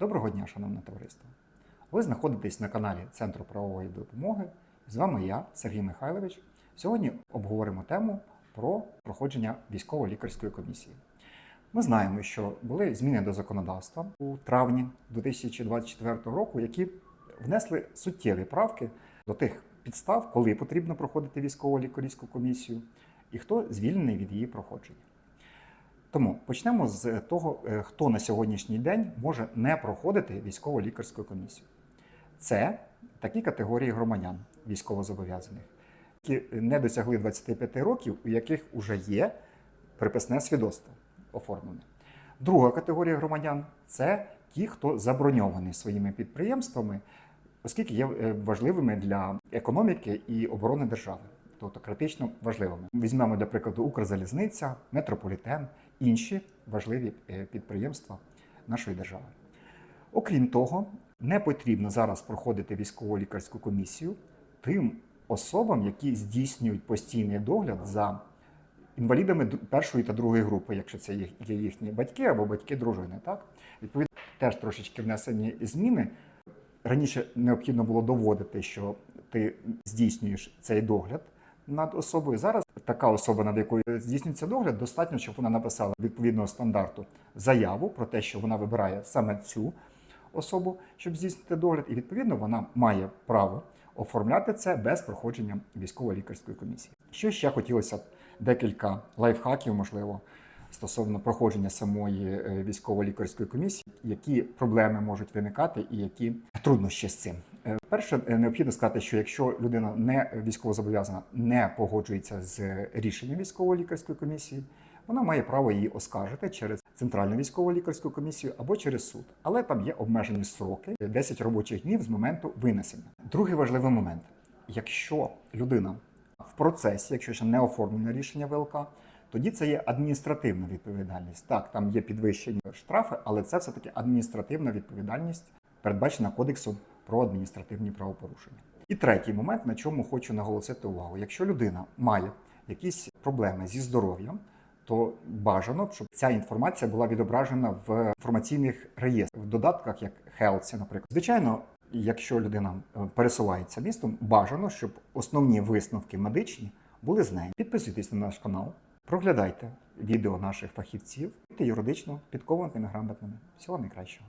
Доброго дня, шановне товариство! Ви знаходитесь на каналі Центру правової допомоги. З вами я, Сергій Михайлович. Сьогодні обговоримо тему про проходження військово-лікарської комісії. Ми знаємо, що були зміни до законодавства у травні 2024 року, які внесли суттєві правки до тих підстав, коли потрібно проходити військово-лікарську комісію, і хто звільнений від її проходження. Тому почнемо з того, е, хто на сьогоднішній день може не проходити військово-лікарську комісію. Це такі категорії громадян військовозобов'язаних, які не досягли 25 років, у яких вже є приписне свідоцтво оформлене. Друга категорія громадян це ті, хто заброньований своїми підприємствами, оскільки є е, важливими для економіки і оборони держави, тобто критично важливими. Візьмемо, для прикладу, Укрзалізниця, Метрополітен, інші важливі е, підприємства нашої держави. Окрім того, не потрібно зараз проходити військово-лікарську комісію тим особам, які здійснюють постійний догляд за інвалідами першої та другої групи, якщо це є їхні батьки або батьки дружини. Так? Відповідно, теж трошечки внесені зміни. Раніше необхідно було доводити, що ти здійснюєш цей догляд над особою. Зараз така особа, над якою здійснюється догляд, достатньо, щоб вона написала відповідного стандарту заяву про те, що вона вибирає саме цю особу, щоб здійснити догляд, і відповідно вона має право оформляти це без проходження військово-лікарської комісії. Що ще хотілося б декілька лайфхаків, можливо, стосовно проходження самої е, військово-лікарської комісії, які проблеми можуть виникати і які труднощі з цим. Перше, е, необхідно сказати, що якщо людина не військовозобов'язана, не погоджується з рішенням військово-лікарської комісії, вона має право її оскаржити через центральну військово-лікарську комісію або через суд. Але там є обмежені строки 10 робочих днів з моменту винесення. Другий важливий момент: якщо людина в процесі, якщо ще не оформлене рішення ВЛК, тоді це є адміністративна відповідальність. Так, там є підвищені штрафи, але це все-таки адміністративна відповідальність, передбачена кодексом про адміністративні правопорушення. І третій момент, на чому хочу наголосити увагу: якщо людина має якісь проблеми зі здоров'ям, то бажано, щоб ця інформація була відображена в інформаційних реєстрах, в додатках, як Health, наприклад. Звичайно, якщо людина е, пересувається містом, бажано, щоб основні висновки медичні були з нею. Підписуйтесь на наш канал, проглядайте відео наших фахівців, будьте юридично підкованими грамотними. Всього найкращого.